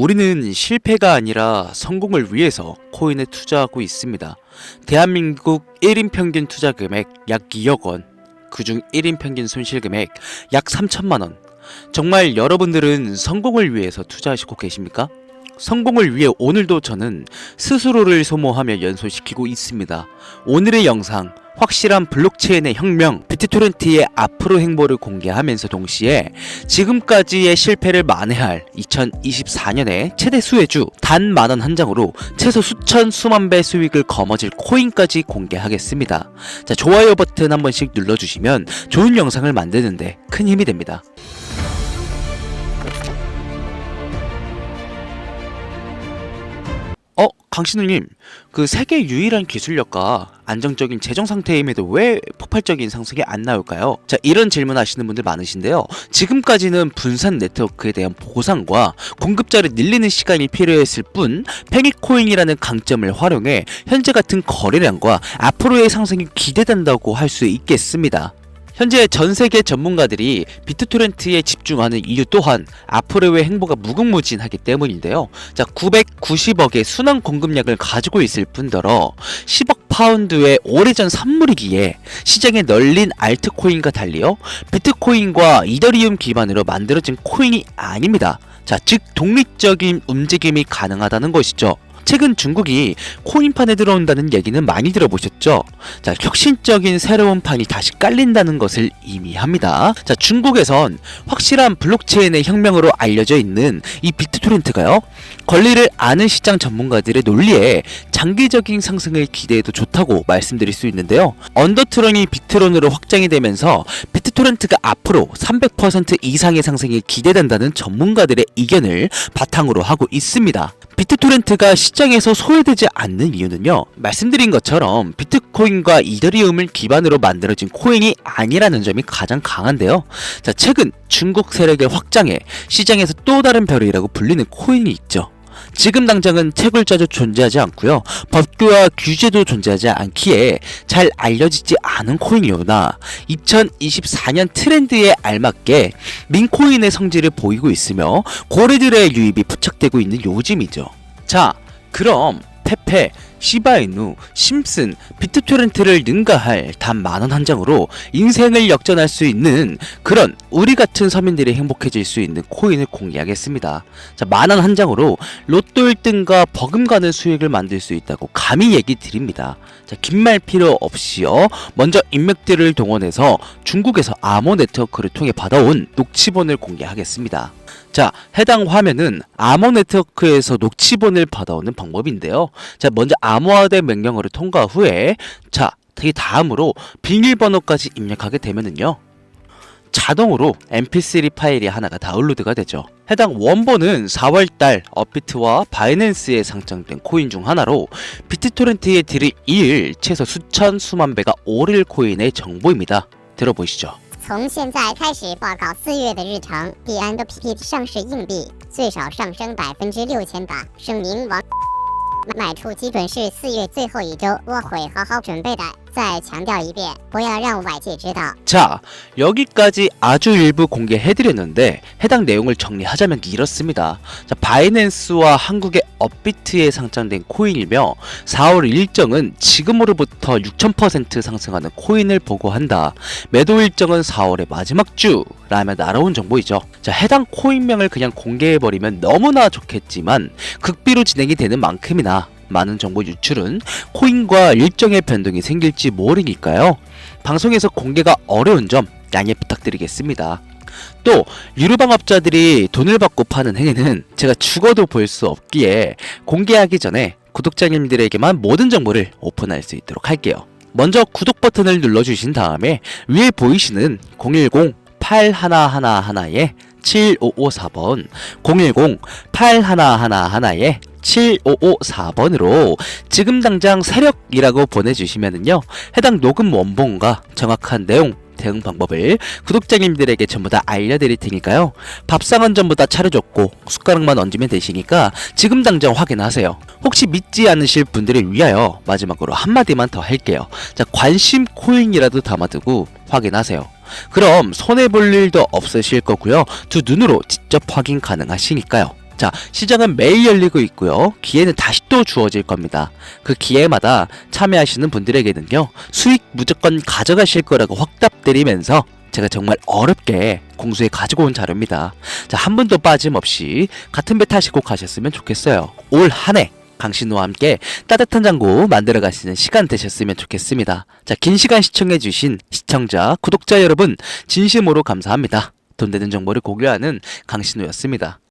우리는 실패가 아니라 성공을 위해서 코인에 투자하고 있습니다. 대한민국 1인 평균 투자 금액 약 2억 원, 그중 1인 평균 손실 금액 약 3천만 원. 정말 여러분들은 성공을 위해서 투자하시고 계십니까? 성공을 위해 오늘도 저는 스스로를 소모하며 연소시키고 있습니다. 오늘의 영상 확실한 블록체인의 혁명 비트토렌트의 앞으로 행보를 공개하면서 동시에 지금까지의 실패를 만회할 2024년의 최대 수혜주 단 만 원 한 장으로 최소 수천 수만 배 수익을 거머쥘 코인까지 공개하겠습니다. 자 좋아요 버튼 한 번씩 눌러주시면 좋은 영상을 만드는데 큰 힘이 됩니다. 어, 강신우님, 그 세계 유일한 기술력과 안정적인 재정 상태임에도 왜 폭발적인 상승이 안 나올까요? 자, 이런 질문 하시는 분들 많으신데요. 지금까지는 분산 네트워크에 대한 보상과 공급자를 늘리는 시간이 필요했을 뿐, 페니코인이라는 강점을 활용해 현재 같은 거래량과 앞으로의 상승이 기대된다고 할 수 있겠습니다. 현재 전 세계 전문가들이 비트토렌트에 집중하는 이유 또한 앞으로의 행보가 무궁무진하기 때문인데요. 자, 990억의 순환 공급량을 가지고 있을 뿐더러 10억 파운드의 오래전 산물이기에 시장에 널린 알트코인과 달리요. 비트코인과 이더리움 기반으로 만들어진 코인이 아닙니다. 자, 즉 독립적인 움직임이 가능하다는 것이죠. 최근 중국이 코인판에 들어온다는 얘기는 많이 들어보셨죠? 자, 혁신적인 새로운 판이 다시 깔린다는 것을 의미합니다. 자, 중국에선 확실한 블록체인의 혁명으로 알려져 있는 이 비트토렌트가요. 권리를 아는 시장 전문가들의 논리에 장기적인 상승을 기대해도 좋다고 말씀드릴 수 있는데요. 언더트론이 비트론으로 확장이 되면서 비트토렌트가 앞으로 300% 이상의 상승이 기대된다는 전문가들의 의견을 바탕으로 하고 있습니다. 비트토렌트가 시장에서 소외되지 않는 이유는요. 말씀드린 것처럼 비트코인과 이더리움을 기반으로 만들어진 코인이 아니라는 점이 가장 강한데요. 자, 최근 중국 세력의 확장에 시장에서 또 다른 벼슬이라고 불리는 코인이 있죠. 지금 당장은 채굴자도 존재하지 않고요. 법규와 규제도 존재하지 않기에 잘 알려지지 않은 코인이오나 2024년 트렌드에 알맞게 민코인의 성질을 보이고 있으며 고래들의 유입이 부착되고 있는 요즘이죠. 자, 그럼 페페, 시바이누, 심슨, 비트토렌트를 능가할 단 만 원 한 장으로 인생을 역전할 수 있는 그런 우리 같은 서민들이 행복해질 수 있는 코인을 공개하겠습니다. 자, 만 원 한 장으로 로또 1등과 버금가는 수익을 만들 수 있다고 감히 얘기 드립니다. 자, 긴 말 필요 없이요. 먼저 인맥들을 동원해서 중국에서 암호 네트워크를 통해 받아온 녹취본을 공개하겠습니다. 자, 해당 화면은 암호 네트워크에서 녹취본을 받아오는 방법인데요. 자, 먼저 암호화된 명령어를 통과 후에 자, 이 다음으로 비밀번호까지 입력하게 되면은요. 자동으로 mp3 파일이 하나가 다운로드가 되죠. 해당 원본은 4월달 업비트와 바이낸스에 상장된 코인 중 하나로 비트토렌트에 들을 일 최소 수천 수만 배가 오를 코인의 정보입니다. 들어보시죠. 从现在开始报告四月的日程，币安的 PP 上市硬币最少上升百分之六千吧。声明王卖出基准是四月最后一周，我会好好准备的。 再强调一遍，不要让外界知道。 자, 여기까지 아주 일부 공개해드렸는데 해당 내용을 정리하자면 이렇습니다. 자, 바이낸스와 한국의 업비트에 상장된 코인이며 4월 일정은 지금으로부터 6000% 상승하는 코인을 보고한다. 매도 일정은 4월의 마지막 주라며 날아온 정보이죠. 자, 해당 코인명을 그냥 공개해버리면 너무나 좋겠지만 극비로 진행이 되는 만큼이나 많은 정보 유출은 코인과 일정의 변동이 생길지 모르니까요. 방송에서 공개가 어려운 점 양해 부탁드리겠습니다. 또 유료방업자들이 돈을 받고 파는 행위는 제가 죽어도 볼 수 없기에 공개하기 전에 구독자님들에게만 모든 정보를 오픈할 수 있도록 할게요. 먼저 구독 버튼을 눌러주신 다음에 위에 보이시는 010 8111에 7554번 010 8111에 7554번으로 지금 당장 세력이라고 보내주시면은요 해당 녹음 원본과 정확한 내용 대응 방법을 구독자님들에게 전부 다 알려드릴 테니까요 밥상은 전부 다 차려줬고 숟가락만 얹으면 되시니까 지금 당장 확인하세요 혹시 믿지 않으실 분들을 위하여 마지막으로 한마디만 더 할게요 자 관심 코인이라도 담아두고 확인하세요 그럼 손해볼 일도 없으실 거고요 두 눈으로 직접 확인 가능하시니까요 자, 시장은 매일 열리고 있고요. 기회는 다시 또 주어질 겁니다. 그 기회마다 참여하시는 분들에게는요, 수익 무조건 가져가실 거라고 확답 드리면서 제가 정말 어렵게 공수해 가지고 온 자료입니다. 자, 한 분도 빠짐없이 같은 배 타시고 가셨으면 좋겠어요. 올 한 해 강신우와 함께 따뜻한 장고 만들어 가시는 시간 되셨으면 좋겠습니다. 자, 긴 시간 시청해 주신 시청자, 구독자 여러분, 진심으로 감사합니다. 돈 되는 정보를 공유하는 강신우였습니다.